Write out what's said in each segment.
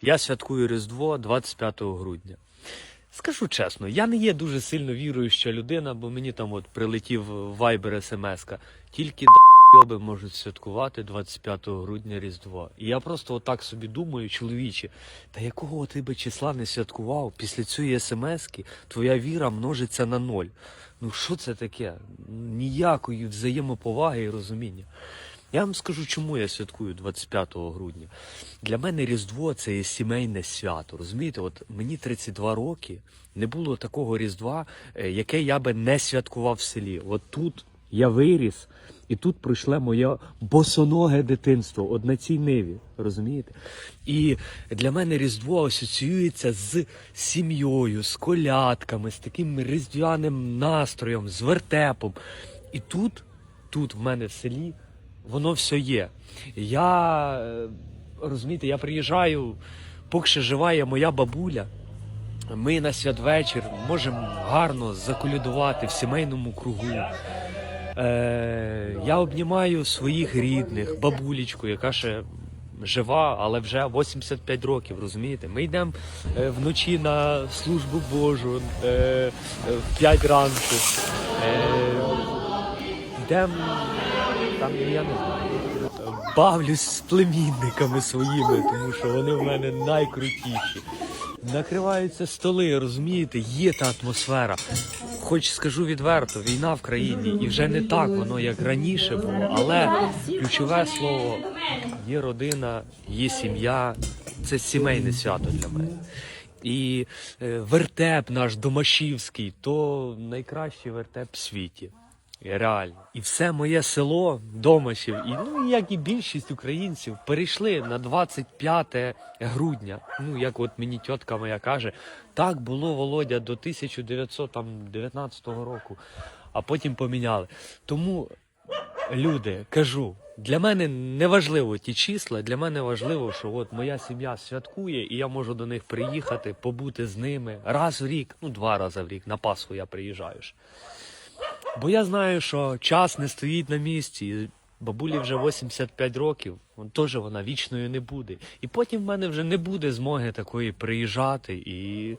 Я святкую Різдво 25 грудня. Скажу чесно, я не є дуже сильно віруюча людина, бо мені там от прилетів вайбер смс Тільки доби можуть святкувати 25 грудня Різдво. І я просто отак собі думаю, чоловіче, та якого ти би числа не святкував, після цієї смс твоя віра множиться на ноль. Ну що це таке? Ніякої взаємоповаги і розуміння. Я вам скажу, чому я святкую 25 грудня. Для мене Різдво це є сімейне свято. Розумієте, от мені 32 роки не було такого Різдва, е, яке я би не святкував в селі. От тут я виріс, і тут пройшло моє босоноге дитинство, от на цій ниві. Розумієте? І для мене Різдво асоціюється з сім'єю, з колядками, з таким різдвяним настроєм, з вертепом. І тут, тут в мене в селі воно все є. Я е, розумієте, я приїжджаю, поки жива є моя бабуля. Ми на святвечір можемо гарно заколядувати в сімейному кругу. Е, я обнімаю своїх рідних, бабулечку, яка ще жива, але вже 85 років, розумієте? Ми йдемо е, вночі на службу Божу е, в 5 ранку. Е, йдемо там, я не знаю. Бавлюсь з племінниками своїми, тому що вони в мене найкрутіші. Накриваються столи, розумієте, є та атмосфера. Хоч скажу відверто, війна в країні, і вже не так воно, як раніше було. Але ключове слово є родина, є сім'я. Це сімейне свято для мене. І е, вертеп наш домашівський, то найкращий вертеп в світі. Реально. І все моє село Домашів, і ну як і більшість українців, перейшли на 25 грудня. Ну як от мені тітка моя каже, так було Володя до 1919 року, а потім поміняли. Тому, люди, кажу, для мене не важливо ті числа, для мене важливо, що от моя сім'я святкує, і я можу до них приїхати, побути з ними раз в рік, ну два рази в рік. На Пасху я приїжджаю. Бо я знаю, що час не стоїть на місці. Бабулі вже 85 років, вон теж вона вічною не буде. І потім в мене вже не буде змоги такої приїжджати і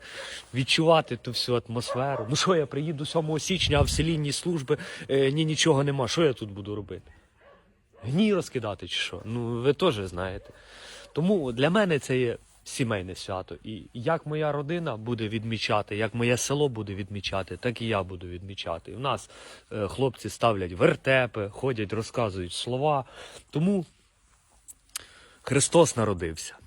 відчувати ту всю атмосферу. Ну що я приїду 7 січня, а в селі ні служби, е, ні нічого нема. Що я тут буду робити? Гній розкидати чи що? Ну ви теж знаєте. Тому для мене це є сімейне свято. І як моя родина буде відмічати, як моє село буде відмічати, так і я буду відмічати. У нас е, хлопці ставлять вертепи, ходять, розказують слова. Тому Христос народився.